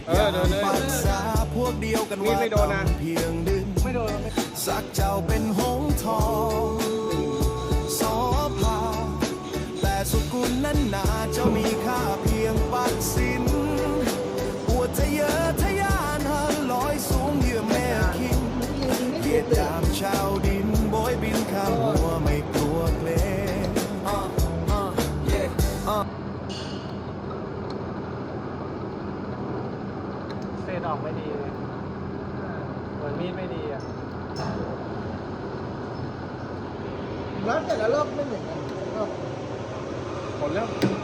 ดเออยาเดินเลยปักษาพวกเดียวกันว่าไม่โดนนะเพียงดึงไม่โดนสักเจ้าเป็นหงทองสอพาแต่สุกุลนั้นนาเจ้ามีค่าเพียงปัดสินปวดทะเยอะทะยานหันลอยสูงเยื่อแม่คิงเหยียดยามชาวดิน เศษออกไม่ดีเลยเหมือนมีดไม่ดีอะแล้วแต่ละรอบไม่เหมือนกันรอบผลเริ่ม